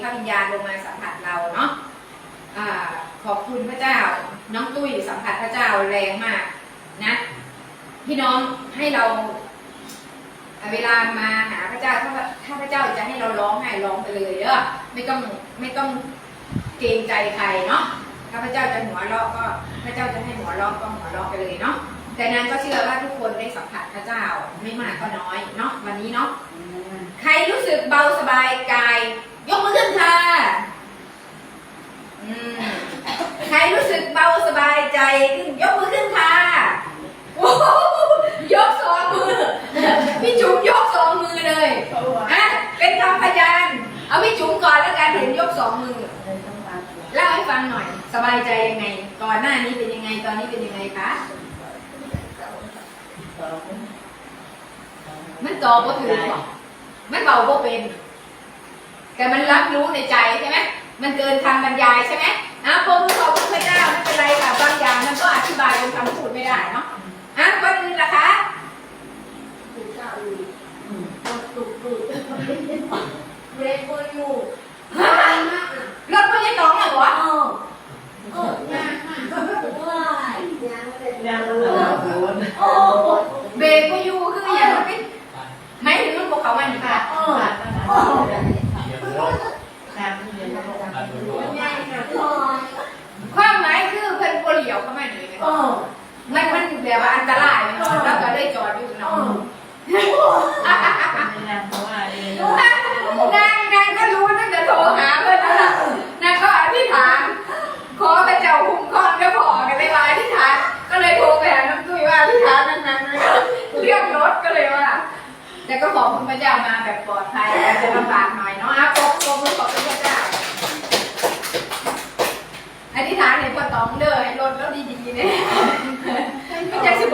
พระวิญญาณลงมาสัมผัสเราเนาะขอบคุณพระเจ้า น้องตุ้ยสัมผัสพระเจ้าแรงมากนะ พี่น้องให้เรา เวลามาหาพระเจ้าถ้าถ้าพระเจ้าจะให้เราร้องให้ร้องไปเลยเด้อไม่ต้องไม่ต้องเกรงใจใครเนาะถ้าพระเจ้าจะหัวเราะก็ พระเจ้าจะให้หัวเราะก็หัวเราะไปเลยเนาะแต่นั้นก็เชื่อว่าทุกคนได้สัมผัสพระเจ้าไม่มากก็น้อยเนาะวันนี้เนาะใครรู้สึกเบาสบายกาย ยกมือขึ้นค่ะอืมใครรู้สึกเบาสบายใจขึ้นยกมือขึ้นค่ะโอ้โหยกสองมือ พี่จุ๋มยกสองมือเลยอะเป็นคำพยานเอาพี่จุ๋มก่อนแล้วกันเห็นยกสองมือเล่าให้ฟังหน่อย สบายใจยังไง ก่อนหน้านี้เป็นยังไงตอนนี้เป็นยังไงคะมันตอบก็ถือมันเบาก็เป็น แต่มันรับรู้ในใจใช่ไหมมันเกินคำบรรยายใช่ไหมอะพระผู้ขอบคุณพระเจ้าไม่เป็นไรค่ะบางอย่างมันก็อธิบายเป็นคำพูดไม่ได้เนาะอะคนอื่นล่ะคะเบรกเบอร์อยู่ฮะรถพ่อยังน้องเหรอวะเบรกก็อยู่คืออย่างมันไม่ไม่ถึงมันบอกเขามันค่ะ ความหมายคือเพิ่นบ่เหลียวเข้า มานี่มันมันแบบว่าอันตรายเนาะแล้วก็ได้จอดอยู่เนาะนางนางก็รู้ตั้งแต่โทรหาเพิ่นแล้วล่ะนางก็อธิษฐาน ขอพระเจ้าคุ้มครองก็พอกันเลยว่าอธิษฐาน ก็เลยโทรไปหาน้ำตุ้ยว่าอธิษฐานนั้นๆเลยเรื่องรถก็เลยว่า แต่ก็ขอบคุณพระเจ้ามาแบบปลอดภัยอาจจะลำบากหน่อยเนาะอะขอบคุณขอบคุณพระเจ้า อธิษฐานในพ่อตองเด้อให้รถแล้วดีๆเนี่ย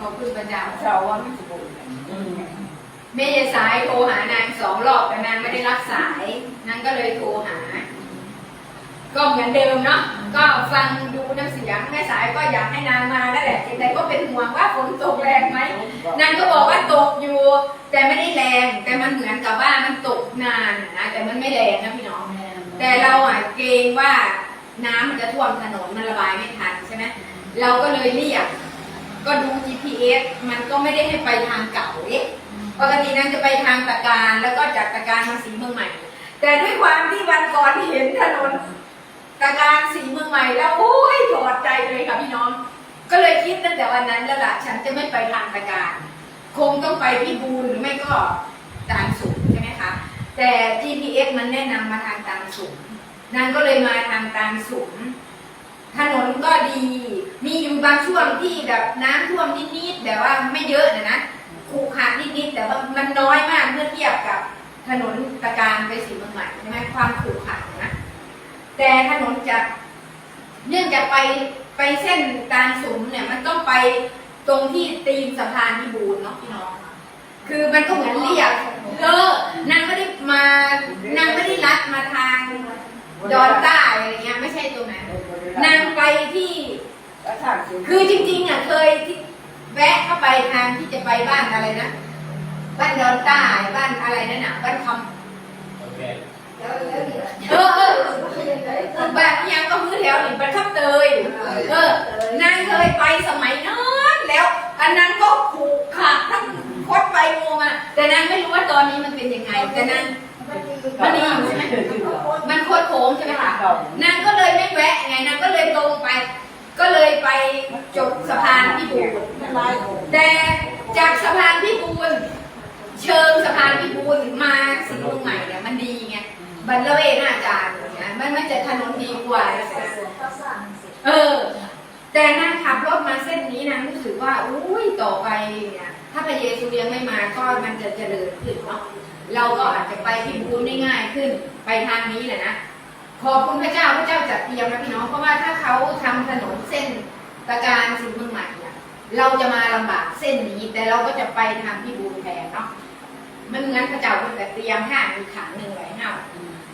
ขอบคุณพระเจ้าเช้าว่าไม่สมบูรณ์เมยสายโทรหานางสองรอบแต่นางไม่ได้รับสาย นางก็เลยโทรหา ก็เหมือนเดิมเนาะ ก็ฟังดูน้ำเสียงแม่สายก็อยากให้นางมาแล้วแหละแต่ก็เป็นห่วงว่าฝนตกแรงไหม นางก็บอกว่าตกอยู่ แต่ไม่ได้แรง แต่มันเหมือนกับว่ามันตกนานนะ แต่มันไม่แรงนะพี่น้อง แต่เราอะเกรงว่าน้ำมันจะท่วมถนนมันระบายไม่ทันใช่ไหมเราก็เลยเรียก ก็ดู GPS มันก็ไม่ได้ให้ไปทางเก่าเอ๊ะปกตินางจะไปทางตะการแล้วก็จากตะการมาสีเมืองใหม่ แต่ด้วยความที่วันก่อนเห็นถนนตะการสีเมืองใหม่แล้วโอ้ยถอดใจเลยค่ะพี่น้อง ก็เลยคิดตั้งแต่วันนั้นแล้วล่ะฉันจะไม่ไปทางตะการ คงต้องไปพี่บูนหรือไม่ก็ตางสุขใช่ไหมคะแต่ GPS มันแนะนำมาทางตางสุขนางก็เลยมาทางตางสุขถนนก็ดี มีอยู่บางช่วงที่แบบน้ำท่วมนิดๆแต่ว่าไม่เยอะนะนะขรุขระนิดๆแต่ว่ามันน้อยมากเมื่อเทียบกับถนนตะการไปสีเมืองใหม่ใช่ไหมความขรุขระนะแต่ถนนจะเนื่องจากไปไปเส้นตางสุมเนี่ยมันต้องไปตรงที่ตีนสะพานพิบูลเนาะพี่น้อง คือมันก็เหมือนเรียบเออนางไม่ได้มานางไม่ได้ลัดมาทางดอนใต้อะไรเงี้ยไม่ใช่ตรงนั้นนางไปที่ คือจริงๆอะเคยที่แวะเข้าไปทางที่จะไปบ้านอะไรนะ บ้านดอนใต้บ้านอะไรนั่นน่ะ บ้านคำเออเออบ้านที่ยังก็มือแถวหนึ่งบ้านทับเตยเออนางเคยไปสมัยนั้นแล้ว อันนั้นก็ผูกขาดทั้งคดไปงูมาแต่นางไม่รู้ว่าตอนนี้มันเป็นยังไง แต่นาง มันดีอยู่ใช่ไหม มันโคตรโค้งใช่ไหมคะ นางก็เลยไม่แวะไงนางก็เลยตรงไป ก็เลยไปจบสะพานพี่บูนแต่จากสะพานพี่บูนเชิงสะพานพี่บูนมาสีเมืองใหม่เนี่ยมันดีไงบรรละเวณอาจารย์เนี่ยมันมันจะถนนดีกว่าเออ แต่นางขับรถมาเส้นนี้นางรู้สึกว่าอุ้ยต่อไปเนี่ยถ้าพระเยซูยังไม่มาก็มันจะเจริญขึ้นเนาะเราก็อาจจะไปที่บูนได้ง่ายขึ้นไปทางนี้แหละนะ ขอบคุณพระเจ้าพระเจ้าจัดเตรียมนะพี่น้องเพราะว่าถ้าเขาทำถนนเส้นตะการสินเมืองใหม่เนี่ยเราจะมาลำบากเส้นนี้ แต่เราก็จะไปทางพี่บูนแทนเนาะมันเหมือนพระเจ้าเป็นแต่เตรียมห้ามีขังหนึ่งไว้ห้า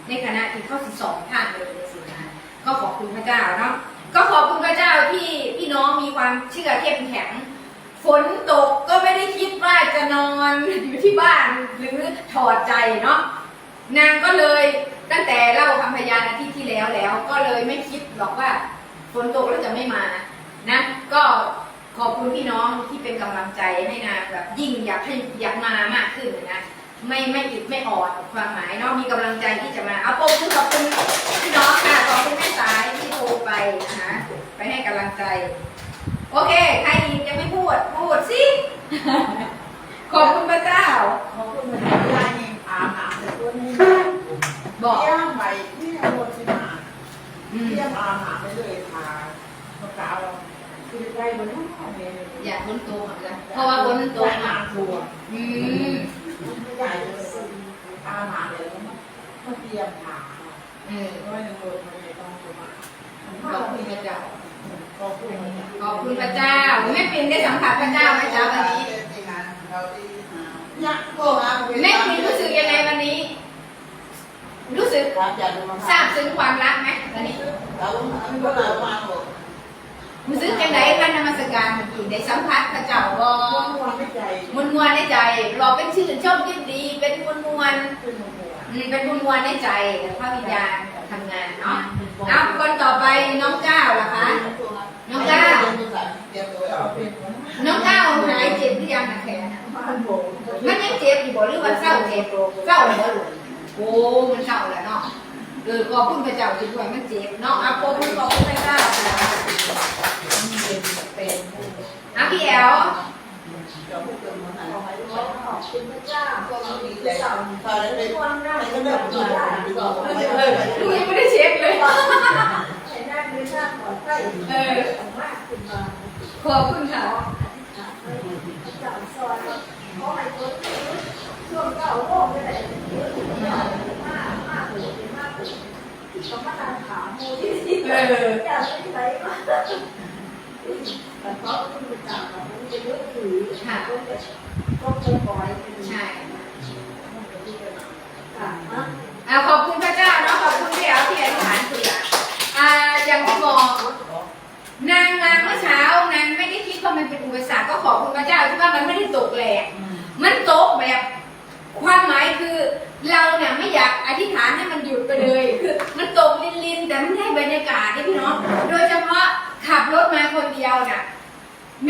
ในขณะที่เข้าสิบสองท่านเลยในสินะก็ขอบคุณพระเจ้าเนาะก็ขอบคุณพระเจ้าที่พี่น้องมีความเชื่อเข้มแข็งฝนตกก็ไม่ได้คิดว่าจะนอนอยู่ที่บ้านหรือถอดใจเนาะ นางก็เลยตั้งแต่เล่าคำพยานอาทิตย์ที่แล้วแล้ว ก็เลยไม่คิดหรอกว่าฝนตกแล้วจะไม่มานะก็ขอบคุณพี่น้องที่เป็นกำลังใจให้นางแบบยิ่งอยากให้อยากมามากขึ้นนะไม่ไม่อิดไม่อ่อนความหมายเนาะมีกำลังใจที่จะมาเอาปมมือขอบคุณพี่น้องค่ะขอบคุณแม่สายที่โทรไปนะคะไปให้กำลังใจ โอเคใครยังไม่พูดพูดสิขอบคุณพระเจ้า บอกเที่ยงไปเที่ยงหมดสิมาอืมเที่ยงอาหารไปเลยทานมะพร้าวคือได้บนห้องเลยอยากฝนตกเหมือนกันเพราะว่าฝนตกอาหารทัวอืมไม่ได้เลยอาหารเลยมาเตรียมผ่าเออร้อยหนึ่งโลไม่ต้องมาขอบคุณพระเจ้าขอบคุณขอบคุณพระเจ้าแม่ปิ่นได้สัมผัสพระเจ้าไหมจ๊ะวันนี้อยากโกงแม่ปิ่นรู้สึกยังไงวันนี้ รู้สึกครับอยากดูมาซาบซึ้งความรักไหมวันนี้เราก็เรามาหมดรู้สึกยังไงการนมัสการเมื่อกี้ได้สัมผัสพระเจ้าบ่ก็ควรไม่ใจมวลมวลในใจเราเป็นชื่นชมยินดี เป็นมวลมวลเป็นหัวอืมเป็นมวลมวลในใจพระวิญญาณทำงานเนาะเอาคนต่อไปน้องก้าวล่ะคะน้องก้าวน้องก้าวหายเจ็บหรือยังนะแขนมันโบมันยังเจ็บอยู่บ่หรือว่าเศร้าเจ็บเศร้าเลยบ่ลูก โอ้มันเศร้าแล้วเนาะเออขอบคุณพระเจ้าที่ช่วยมันเจ็บเนาะอะขอบคุณขอบคุณพระเจ้าอะพี่แอลเออลูกยังไม่ได้เช็คเลยเออขอบคุณค่ะ เออค่ะใช่อะขอบคุณพระเจ้าเนาะขอบคุณพี่แอลที่อธิษฐานเผื่ออ่าอย่างที่บอก นางมาเมื่อเช้านางไม่ได้คิดว่ามันเป็นอุปสรรคก็ขอบคุณพระเจ้าที่ว่ามันไม่ได้ตกแหลก มันตกแบบ ความหมายคือ เราเนี่ยไม่อยากอธิษฐานให้มันหยุดไปเลยคือมันตกลินๆแต่มันได้บรรยากาศนี่พี่น้องโดยเฉพาะขับรถมาคนเดียวน่ะ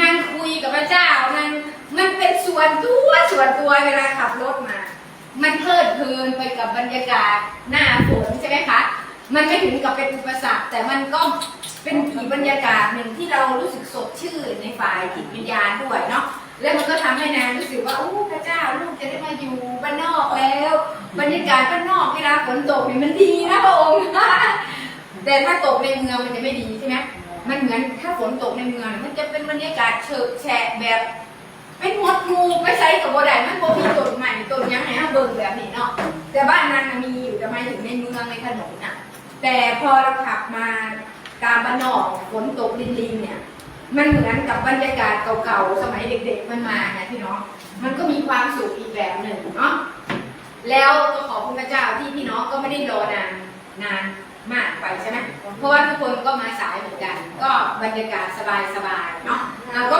นางคุยกับพระเจ้านางมันเป็นส่วนตัวส่วนตัวเวลาขับรถมา มันเพลิดเพลินไปกับบรรยากาศหน้าฝนใช่ไหมคะมันไม่ถึงกับเป็นอุปสรรคแต่มันก็เป็นผีบรรยากาศหนึ่งที่เรารู้สึกสดชื่นในฝ่ายจิตวิญญาณด้วยเนาะ แล้วมันก็ทำให้นางรู้สึกว่าโอ้พระเจ้าลูกจะได้มาอยู่บ้านนอกแล้ว บรรยากาศบ้านนอกเวลาฝนตกนี่มันดีนะพระองค์แต่ถ้าตกในเมืองมันจะไม่ดีใช่ไหมมันเหมือนถ้าฝนตกในเมืองมันจะเป็นบรรยากาศเฉอะแฉะแบบเป็นหมดงูไปใส่กับโบได้มันโบมีต้นใหม่ต้นยังไงฮะเบิ่งแบบนี้เนาะแต่บ้านนั้นมีอยู่แต่หมาถึงในเมืองในถนนน่ะแต่พอเราขับมาตามบ้านนอกฝนตกลินๆเนี่ย มันเหมือนกับบรรยากาศเก่าๆ สมัยเด็กๆ มันมาไงพี่น้อง มันก็มีความสุขอีกแบบหนึ่งเนาะ แล้วก็ขอบคุณพระเจ้าที่พี่น้องก็ไม่ได้รอนานนานมากไปใช่ไหมเพราะว่าทุกคนก็มาสายเหมือนกัน ก็บรรยากาศสบายๆ เนาะอะก็